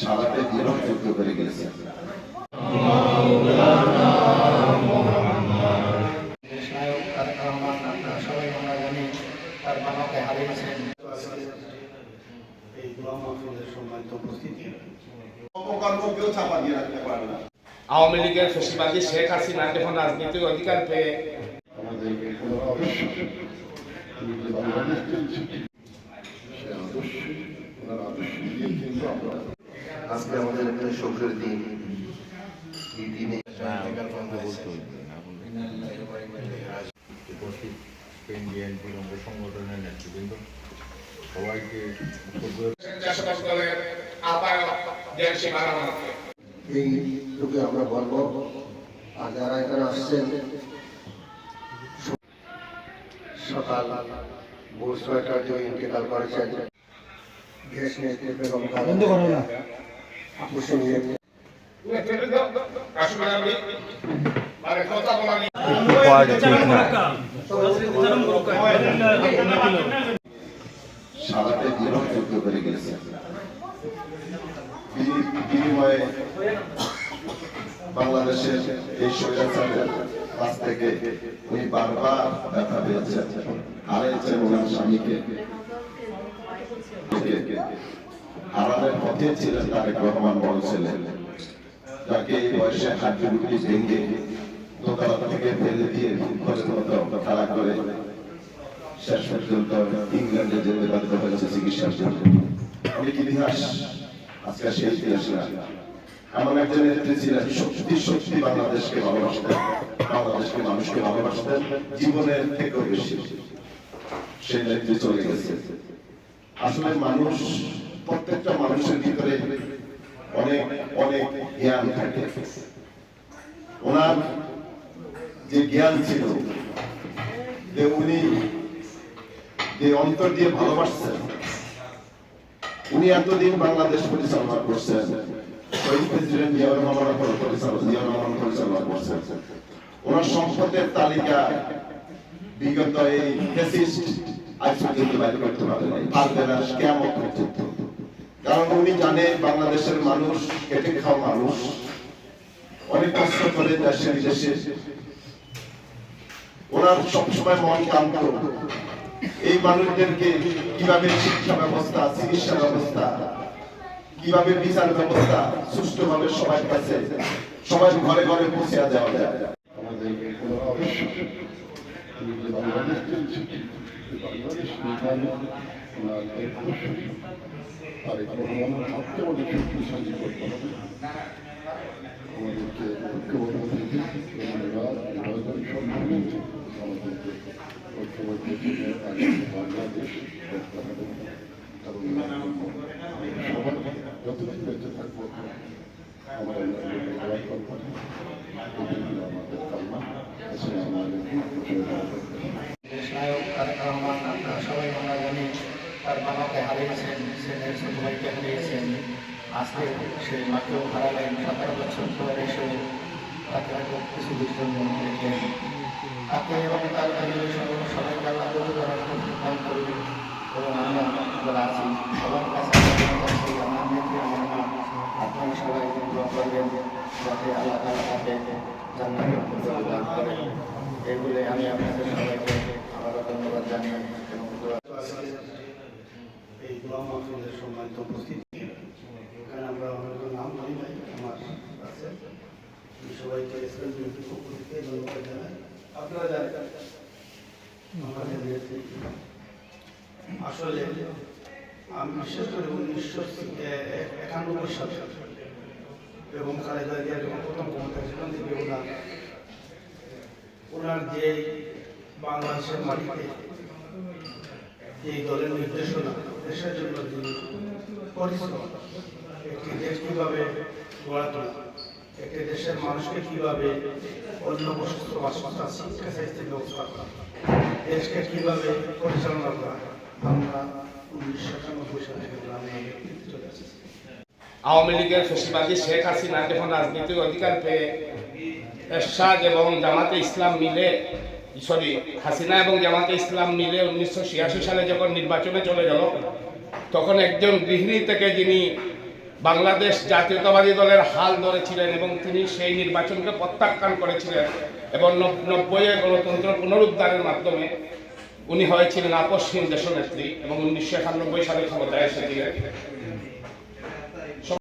সারাটা জীবন যুদ্ধ করে গেছে। এই মাহফিলের সম্মানিত উপস্থিতি। অপকর্ম কেউ চাপা দিয়ে রাখতে পারে না। আওয়ামী লীগের ফেসিবাদী শেখ হাসিনা যখন রাজনৈতিক অধিকার পেয়ে আজকে আমাদের একটা শোকের দিন। এই দিনে উপস্থিত স্পেন বিএনপির সংগঠনের নেতৃবৃন্দ। সবাইকে স্বেচ্ছাসেবক এই যুগে আমরা বলব আর যারা এখানে আসছেন সকাল ভোর ছয়টার যে ইন্তেকাল করেছেন। দেশ নেত্রী বেগম বন্ধ করো না। মানে কথা বলা নিয়ে সারাটা জীবন যুদ্ধ করে গেছে বিনি- বিনিময়ে বাংলাদেশের এই স্বৈরাচারের কাছ থেকে উনি বারবার ব্যথা পেয়েছেন হারিয়েছেন ওনার স্বামীকে। হারানোর পথে ছিলেন তারেক রহমান বড় ছেলে। যাকে এই বয়সে হাড্ডি ভেঙে দোতলা থেকে ফেলে দিয়ে খেলা করে শেষ পর্যন্ত ইংল্যান্ডে যেতে বাধ্য হয়েছে চিকিৎসার জন্য। অনেক ইতিহাস আজকে সেই ইতিহাস না। এমন একজন নেত্রী ছিলেন সত্যি সত্যি বাংলাদেশকে ভালোবাসতেন? বাংলাদেশকে মানুষকে ভালোবাসতেন? জীবনের থেকেও বেশি। সেই নেত্রী চলে গেছে। আসলে মানুষ, প্রত্যেকটা মানুষের ভিতরে অনেক অনেক জ্ঞান থাকে। ওনার যে জ্ঞান ছিল, যে উনি যে অন্তর দিয়ে ভালোবাসছেন উনি এতদিন বাংলাদেশ পরিচালনা করছেন। ওনার সম্পদের তালিকা বিগত এই কারণ উনি জানে বাংলাদেশের মানুষ কেটে খাওয়া মানুষ, অনেক কষ্ট করে দেশে বিদেশে। ওনার সবসময় মন কান্ত এই মানুষদেরকে কীভাবে শিক্ষা ব্যবস্থা, চিকিৎসা ব্যবস্থা কীভাবে বিচার ব্যবস্থা সুষ্ঠুভাবে সবার কাছে, সবার ঘরে ঘরে পৌঁছে দেওয়া যায়? আমাদেরকে তিনি যে বাংলাদেশ চেয়েছেন সে বাংলাদেশ নির্মাণে ওনার এই আদর্শ তারেক রহমানের হাতকে আমাদের শক্তিশালী করতে হবে আমাদেরকে ঐক্যবদ্ধ থেকে নির্বাচন নির্বাচন সম্পর্কে আমাদেরকে ঐক্যবদ্ধ থেকে আগামী বাংলাদেশ করতে হবে কারণ আমরা সবাই যতদিন বেঁচে থাকব সবাই আমরা জানি এসে তাকে হয়তো তাকে এবং সবাইকে আল্লাহ করার আছি সবার কাছে আমার কাছে আমার নেত্রী আমার মা আপনারা সবাই দোয়া করবেন যাতে আল্লাহ তালা তাকে জান্নাতের মধ্যে দান করেন এগুলো আমি আপনাদের সবাইকে আবারও ধন্যবাদ জানাই এবং দোয়া এই দোয়া মাহফিলের সম্মানিত উপস্থিতি এখানে আমরা অনেকের নাম বলি নাই, আমার আমি সবাইকে ইসলাম বিরোধীর পক্ষ থেকে ধন্যবাদ জানাই। আপনারা জানেন আমাদের আসলে আমি বিশেষ করে উনিশশো একানব্বই সালে এবং খালেদা জিয়া যখন প্রথম ক্ষমতায় ছিলেন থেকে ওনার ওনার যে বাংলাদেশের মাটিতে এই দলের নির্দেশনা দেশের জন্য তিনি পরিশ্রম একটি দেশ কীভাবে গড়া তোলা একটি দেশের মানুষকে কীভাবে অন্য বসস্ত বাসস্থান শিক্ষা স্বাস্থ্যের ব্যবস্থা করা দেশকে কীভাবে পরিচালনা করা আমরা উনিশশো একানব্বই সাল গ্রামে আওয়ামী লীগের ফেসিবাদী শেখ হাসিনা যখন রাজনৈতিক অধিকার পেয়ে এরশাদ এবং জামাতে ইসলাম মিলে সরি, হাসিনা এবং জামাতে ইসলাম মিলে উনিশশো ছিয়াশি সালে যখন নির্বাচনে চলে গেল, তখন একজন গৃহিণী থেকে যিনি বাংলাদেশ জাতীয়তাবাদী দলের হাল ধরেছিলেন এবং তিনি সেই নির্বাচনকে প্রত্যাখ্যান করেছিলেন এবং নব- নব্বইয়ে গণতন্ত্র পুনরুদ্ধারের মাধ্যমে উনি হয়েছিলেন আপসহীন দেশনেত্রী এবং উনিশশো একানব্বই সালে ক্ষমতায় এসেছিলেন।